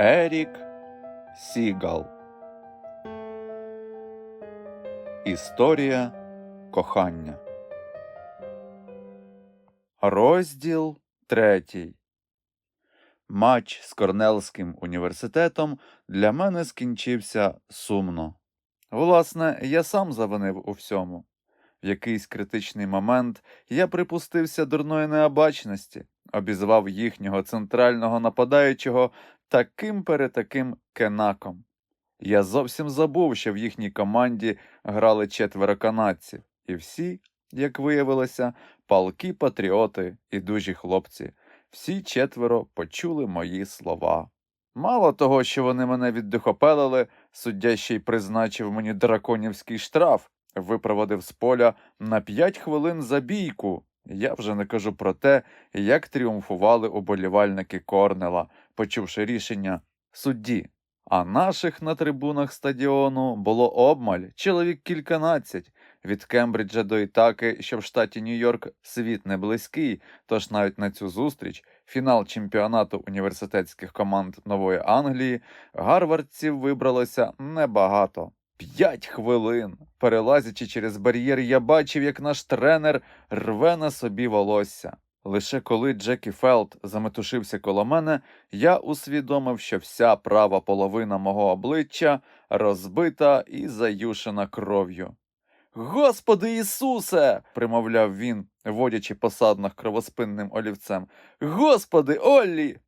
Ерік Сігал. Історія кохання. Розділ третій. Матч з Корнелським університетом для мене скінчився сумно. Власне, я сам завинив у всьому. В якийсь критичний момент я припустився дурної необачності, обізвав їхнього центрального нападаючого таким перетаким кенаком. Я зовсім забув, що в їхній команді грали четверо канадців, і всі, як виявилося, палкі патріоти і дужі хлопці. Всі четверо почули мої слова. Мало того, що вони мене віддухопелили, суддя призначив мені драконівський штраф, випроводив з поля на п'ять хвилин за бійку. Я вже не кажу про те, як тріумфували уболівальники Корнела, почувши рішення судді. А наших на трибунах стадіону було обмаль, чоловік кільканадцять. Від Кембриджа до Ітаки, що в штаті Нью-Йорк, світ не близький, тож навіть на цю зустріч, фінал чемпіонату університетських команд Нової Англії, гарвардців вибралося небагато. П'ять хвилин. Перелазячи через бар'єр, я бачив, як наш тренер рве на собі волосся. Лише коли Джекі Фелд заметушився коло мене, я усвідомив, що вся права половина мого обличчя розбита і заюшена кров'ю. Господи Ісусе. примовляв він, водячи по саднах кровоспинним олівцем. Господи, Оллі.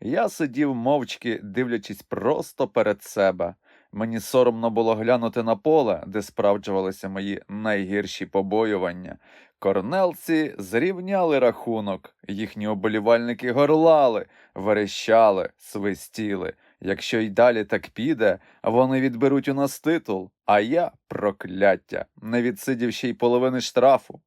Я сидів мовчки, дивлячись просто перед себе. Мені соромно було глянути на поле, де справджувалися мої найгірші побоювання. Корнелці зрівняли рахунок, їхні оболівальники горлали, верещали, свистіли. Якщо й далі так піде, вони відберуть у нас титул, а я, прокляття, не відсидів ще й половини штрафу.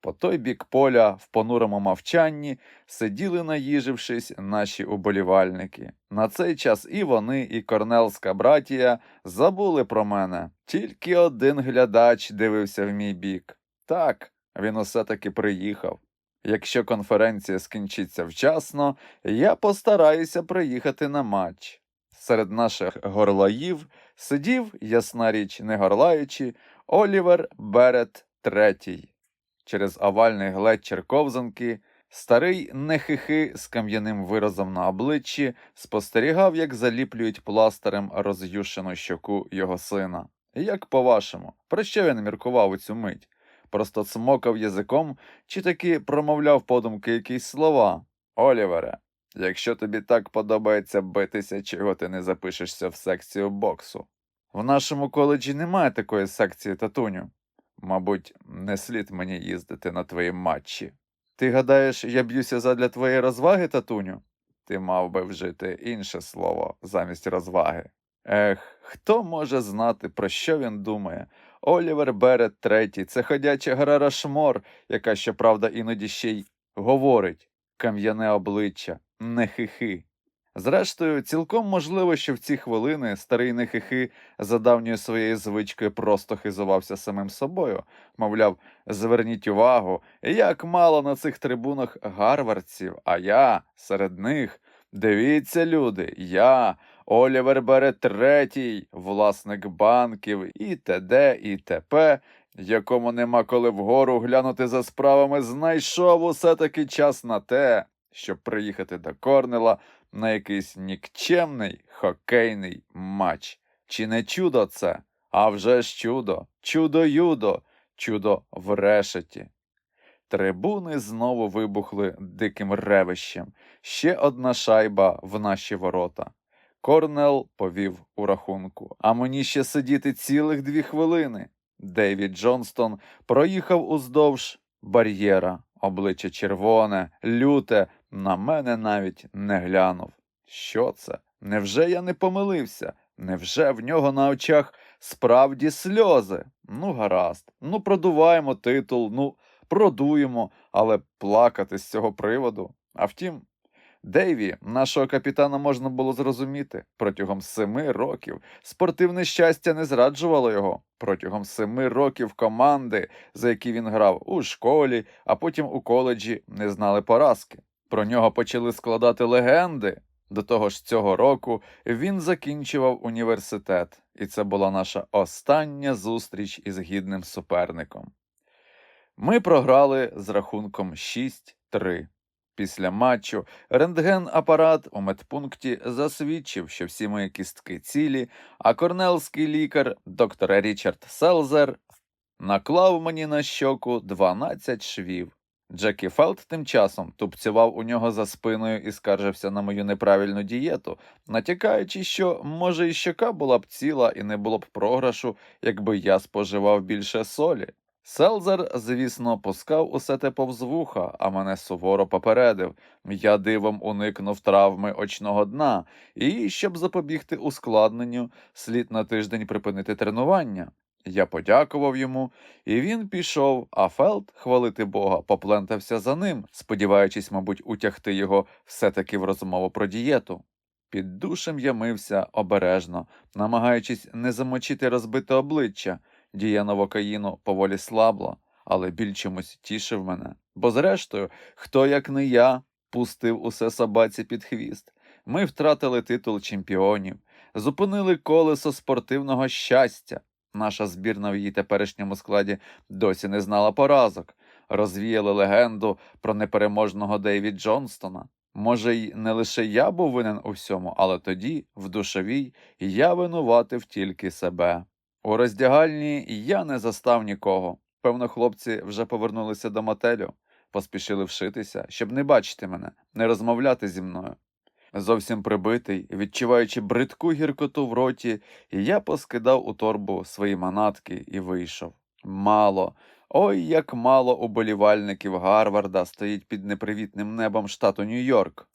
По той бік поля, в понурому мовчанні, сиділи, наїжившись, наші уболівальники. На цей час і вони, і корнелська братія забули про мене. Тільки один глядач дивився в мій бік. Так, він усе таки приїхав. Якщо конференція скінчиться вчасно, я постараюся приїхати на матч. Серед наших горлаїв сидів, ясна річ, не горлаючи, Олівер Берет третій. Через овальний глечір ковзанки старий нехихи з кам'яним виразом на обличчі спостерігав, як заліплюють пластирем роз'ющену щоку його сина. Як по-вашому, про що він міркував у цю мить? Просто цмокав язиком чи таки промовляв подумки якісь слова? Олівере, якщо тобі так подобається битися, чого ти не запишешся в секцію боксу? В нашому коледжі немає такої секції татуню. Мабуть, не слід мені їздити на твої матчі. Ти гадаєш, я б'юся задля твоєї розваги, татуню? Ти мав би вжити інше слово замість розваги. Ех, хто може знати, про що він думає? Олівер Берет третій, це ходяча гра Рашмор, яка, щоправда, іноді ще й говорить кам'яне обличчя, не хихи. Зрештою, цілком можливо, що в ці хвилини старий нехихи за давньою своєю звичкою просто хизувався самим собою. Мовляв, зверніть увагу, як мало на цих трибунах гарвардців, а я серед них. Дивіться, люди, я, Олівер Берет третій, власник банків і т.д. і т.п., якому нема коли вгору глянути за справами, знайшов усе таки час на те, щоб приїхати до Корнела на якийсь нікчемний хокейний матч. Чи не чудо це? А вже ж чудо, чудо-юдо, чудо в решеті. Трибуни знову вибухли диким ревищем. Ще одна шайба в наші ворота. Корнел повів у рахунку. А мені ще сидіти цілих дві хвилини. Дейвід Джонстон проїхав уздовж бар'єра, обличчя червоне, люте, на мене навіть не глянув. Що це? Невже я не помилився? Невже в нього на очах справді сльози? Ну, гаразд, ну продуваємо титул, ну продуємо, але плакати з цього приводу. А втім, Дейві, нашого капітана можна було зрозуміти. Протягом семи років спортивне щастя не зраджувало його. Протягом семи років команди, за які він грав у школі, а потім у коледжі, не знали поразки. Про нього почали складати легенди. До того ж, цього року він закінчував університет, і це була наша остання зустріч із гідним суперником. Ми програли з рахунком 6-3. Після матчу рентген-апарат у медпункті засвідчив, що всі мої кістки цілі, а корнелський лікар, доктор Річард Селзер, наклав мені на щоку 12 швів. Джекі Фелд тим часом тупцював у нього за спиною і скаржився на мою неправильну дієту, натякаючи, що, може, і щока була б ціла і не було б програшу, якби я споживав більше солі. Селзер, звісно, пускав усе те повз вуха, а мене суворо попередив. Я дивом уникнув травми очного дна, і, щоб запобігти ускладненню, слід на тиждень припинити тренування. Я подякував йому, і він пішов, а Фелд, хвалити Бога, поплентався за ним, сподіваючись, мабуть, утягти його все-таки в розмову про дієту. Під душем я мився обережно, намагаючись не замочити розбите обличчя. Дія новокаїну поволі слабла, але біль чомусь тішив мене. Бо, зрештою, хто, як не я, пустив усе собаці під хвіст. Ми втратили титул чемпіонів, зупинили колесо спортивного щастя. Наша збірна в її теперішньому складі досі не знала поразок, розвіяли легенду про непереможного Дейві Джонстона. Може, й не лише я був винен у всьому, але тоді, в душовій, я винуватив тільки себе. У роздягальні я не застав нікого. Певно, хлопці вже повернулися до мотелю, поспішили вшитися, щоб не бачити мене, не розмовляти зі мною. Зовсім прибитий, відчуваючи бридку гіркоту в роті, я поскидав у торбу свої манатки і вийшов. Мало, ой, як мало уболівальників Гарварда стоїть під непривітним небом штату Нью-Йорк.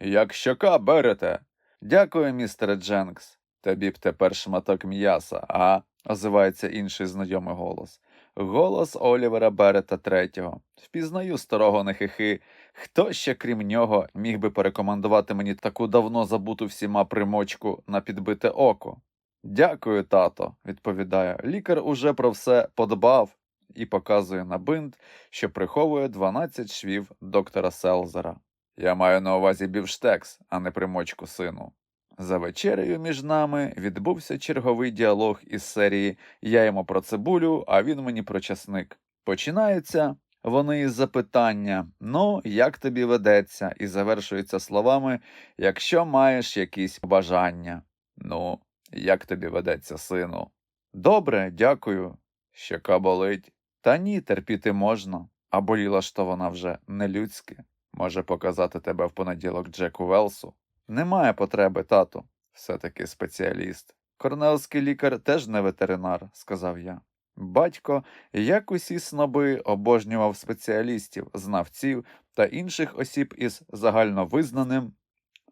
Як щока берете. Дякую, містере Дженкс. Тобі б тепер шматок м'яса, а? озивається інший знайомий голос. Голос Олівера Берета третього. Впізнаю старого нехихи. Хто ще, крім нього, міг би порекомендувати мені таку давно забуту всіма примочку на підбите око? Дякую, тато, відповідає. Лікар уже про все подбав і показує на бинт, що приховує 12 швів доктора Селзера. Я маю на увазі бівштекс, а не примочку сину. За вечерею між нами відбувся черговий діалог із серії Я йому про цибулю, а він мені про часник. Починаються вони із запитання Ну, як тобі ведеться? і завершуються словами Якщо маєш якісь бажання. Ну, як тобі ведеться, сину? Добре, дякую. Щока болить. Та ні, терпіти можна, а боліла ж то вона вже не людське. Може показати тебе в понеділок Джеку Велсу. Немає потреби, тату. Все-таки спеціаліст. Корнелський лікар теж не ветеринар, сказав я. Батько, як усі сноби, обожнював спеціалістів, знавців та інших осіб із загальновизнаним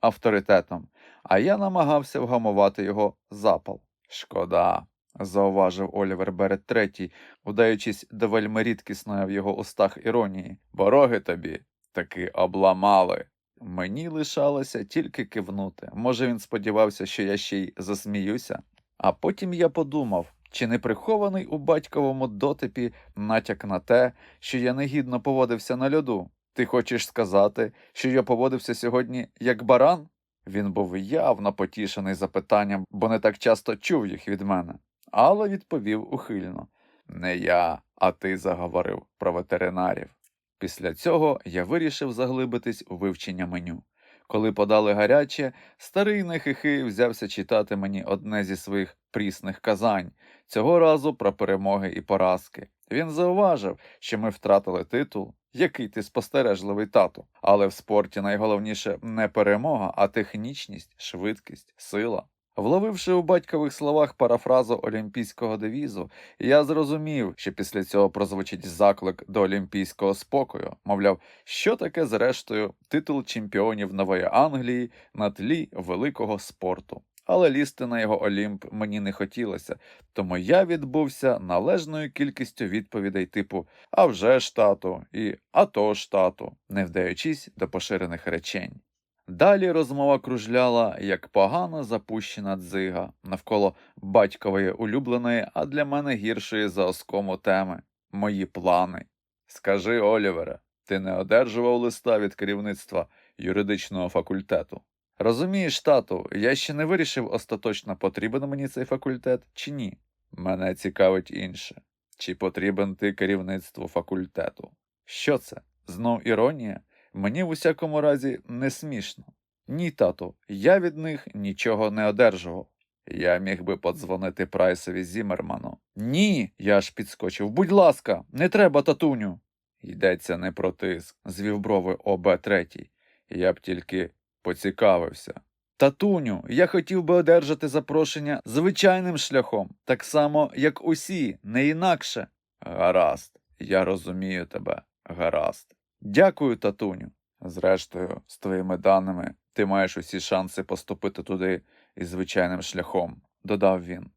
авторитетом, а я намагався вгамувати його запал. Шкода, зауважив Олівер Берет третій, удаючись до вельми рідкісної в його устах іронії. Бороги тобі таки обламали. Мені лишалося тільки кивнути. Може, він сподівався, що я ще й засміюся. А потім я подумав, чи не прихований у батьковому дотипі натяк на те, що я негідно поводився на льоду. Ти хочеш сказати, що я поводився сьогодні як баран? Він був явно потішений запитанням, бо не так часто чув їх від мене, але відповів ухильно Не я, а ти заговорив про ветеринарів. Після цього я вирішив заглибитись у вивчення меню. Коли подали гаряче, старий нехихи взявся читати мені одне зі своїх прісних казань, цього разу про перемоги і поразки. Він зауважив, що ми втратили титул, який ти спостережливий тату. Але в спорті найголовніше не перемога, а технічність, швидкість, сила. Вловивши у батькових словах парафразу олімпійського девізу, я зрозумів, що після цього прозвучить заклик до олімпійського спокою. Мовляв, що таке, зрештою, титул чемпіонів Нової Англії на тлі великого спорту. Але лізти на його Олімп мені не хотілося, тому я відбувся належною кількістю відповідей типу «А вже ж тату» і «А то ж тату», не вдаючись до поширених речень. Далі розмова кружляла, як погано запущена дзига навколо батькової улюбленої, а для мене гіршої за оскому теми мої плани. Скажи, Олівере, ти не одержував листа від керівництва юридичного факультету? Розумієш, тату, я ще не вирішив остаточно, потрібен мені цей факультет чи ні. Мене цікавить інше. Чи потрібен ти керівництву факультету? Що це? Знов іронія? Мені в усякому разі не смішно. Ні, тату, я від них нічого не одержував. Я міг би подзвонити Прайсові Зімерману. Ні, я аж підскочив. Будь ласка, не треба, татуню. Йдеться не про тиск, звів брови ОБ третій. Я б тільки поцікавився. Татуню, я хотів би одержати запрошення звичайним шляхом, так само, як усі, не інакше. Гаразд, я розумію тебе, гаразд. Дякую, татуню. Зрештою, з твоїми даними, ти маєш усі шанси поступити туди із звичайним шляхом, додав він.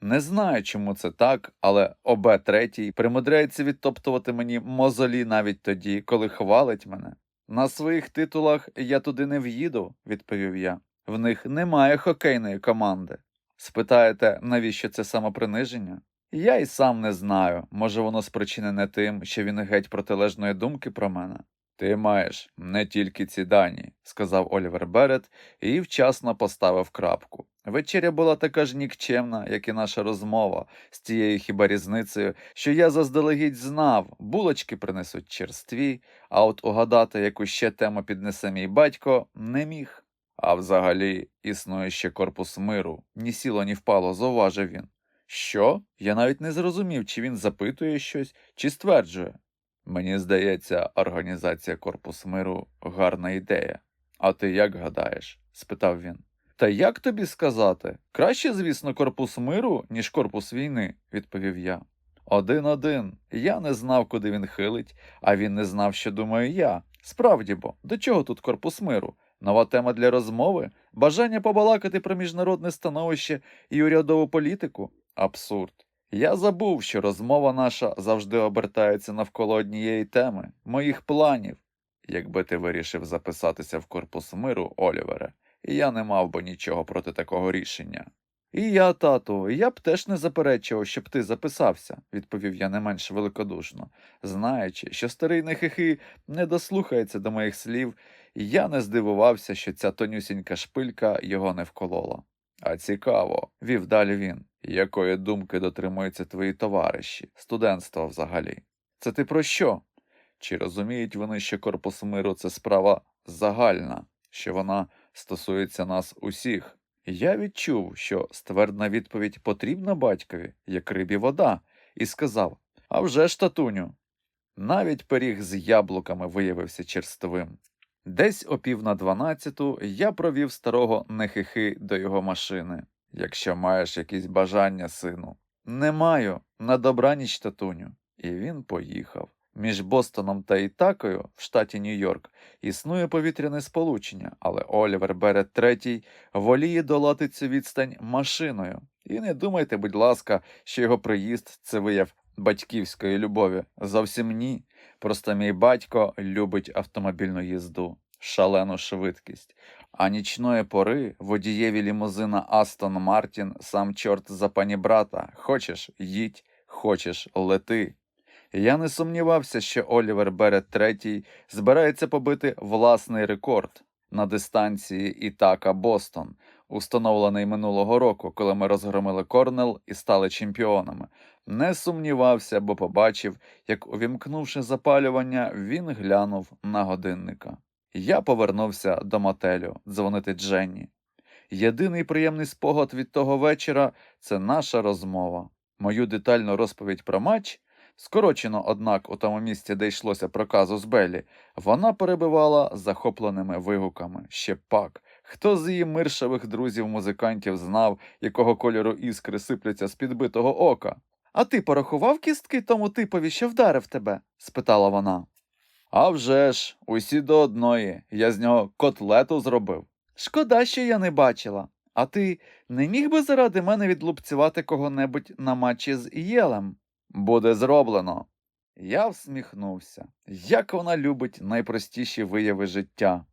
Не знаю, чому це так, але ОБ третій примудряється відтоптувати мені мозолі навіть тоді, коли хвалить мене. На своїх титулах я туди не в'їду, відповів я. В них немає хокейної команди. Спитаєте, навіщо це самоприниження? Я й сам не знаю. Може, воно спричинене тим, що він геть протилежної думки про мене. Ти маєш не тільки ці дані, сказав Олівер Берет і вчасно поставив крапку. Вечеря була така ж нікчемна, як і наша розмова, з тією хіба різницею, що я заздалегідь знав, булочки принесуть черстві, а от угадати, яку ще тему піднесе мій батько, не міг. А взагалі існує ще корпус миру, ні сіло, ні впало, зауважив він. Що? Я навіть не зрозумів, чи він запитує щось, чи стверджує. Мені здається, організація Корпус миру гарна ідея. А ти як гадаєш? спитав він. Та як тобі сказати? Краще, звісно, корпус миру, ніж корпус війни, відповів я. Один-один. Я не знав, куди він хилить, а він не знав, що думаю я. Справді бо, до чого тут корпус миру? Нова тема для розмови, бажання побалакати про міжнародне становище і урядову політику? Абсурд. Я забув, що розмова наша завжди обертається навколо однієї теми моїх планів. Якби ти вирішив записатися в корпус миру, Олівере, я не мав би нічого проти такого рішення. І я, тату, я б теж не заперечував, щоб ти записався, відповів я не менш великодушно, знаючи, що старий нехихи не дослухається до моїх слів, я не здивувався, що ця тонюсінька шпилька його не вколола. А цікаво, вів далі він, якої думки дотримуються твої товариші, студентство взагалі. Це ти про що? Чи розуміють вони, що корпус миру це справа загальна, що вона стосується нас усіх? Я відчув, що ствердна відповідь потрібна батькові, як рибі вода, і сказав «А вже ж, татуню. Навіть пиріг з яблуками виявився черствим. Десь о пів на дванадцяту я провів старого нехихи до його машини. Якщо маєш якісь бажання, сину. Не маю, на добраніч, татуню. І він поїхав. Між Бостоном та Ітакою в штаті Нью-Йорк існує повітряне сполучення, але Олівер Берет третій воліє долати цю відстань машиною. І не думайте, будь ласка, що його приїзд це вияв батьківської любові. Зовсім ні. Просто мій батько любить автомобільну їзду, шалену швидкість. А нічної пори водієві лімузина Астон Мартін сам чорт за пані брата. Хочеш їдь, хочеш лети. Я не сумнівався, що Олівер Берет третій збирається побити власний рекорд на дистанції Ітака Бостон, установлений минулого року, коли ми розгромили Корнел і стали чемпіонами. Не сумнівався, бо побачив, як, увімкнувши запалювання, він глянув на годинника. Я повернувся до мотелю дзвонити Дженні. Єдиний приємний спогад від того вечора це наша розмова. Мою детальну розповідь про матч, скорочено, однак, у тому місці, де йшлося про казус Беллі, вона перебивала захопленими вигуками. Ще пак. Хто з її миршавих друзів-музикантів знав, якого кольору іскри сипляться з підбитого ока? А ти порахував кістки тому типові, що вдарив тебе? спитала вона. «А вже ж, усі до одної. Я з нього котлету зробив. Шкода, що я не бачила. А ти не міг би заради мене відлупцювати кого-небудь на матчі з Єлем? Буде зроблено. Я всміхнувся. Як вона любить найпростіші вияви життя.